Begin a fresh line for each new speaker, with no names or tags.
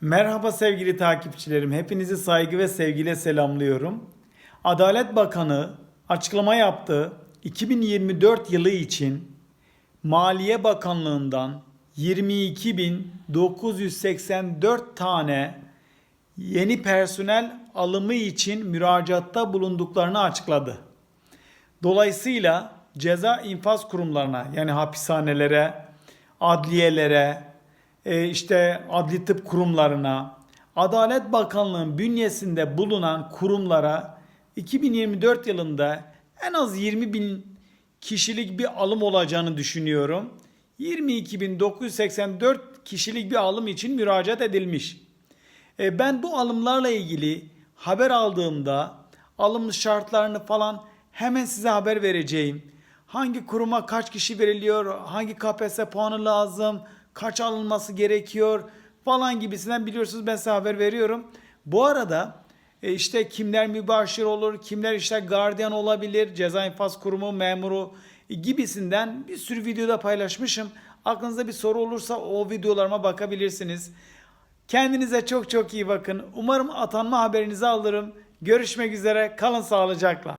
Merhaba sevgili takipçilerim. Hepinizi saygı ve sevgiyle selamlıyorum. Adalet Bakanı açıklama yaptı. 2024 yılı için Maliye Bakanlığı'ndan 22.984 tane yeni personel alımı için müracaatta bulunduklarını açıkladı. Dolayısıyla ceza infaz kurumlarına yani hapishanelere, adliyelere, işte adli tıp kurumlarına, Adalet Bakanlığı'nın bünyesinde bulunan kurumlara 2024 yılında en az 20 bin kişilik bir alım olacağını düşünüyorum. 22.984 kişilik bir alım için müracaat edilmiş. E, ben bu alımlarla ilgili haber aldığımda alım şartlarını falan hemen size haber vereceğim. Hangi kuruma kaç kişi veriliyor, hangi KPSS puanı lazım, kaç alınması gerekiyor falan gibisinden biliyorsunuz ben size haber veriyorum. Bu arada e, işte kimler mübaşir olur, kimler işte gardiyan olabilir, ceza infaz kurumu memuru gibisinden bir sürü videoda paylaşmışım. Aklınızda bir soru olursa o videolarıma bakabilirsiniz. Kendinize çok çok iyi bakın. Umarım atanma haberinizi alırım. Görüşmek üzere. Kalın sağlıcakla.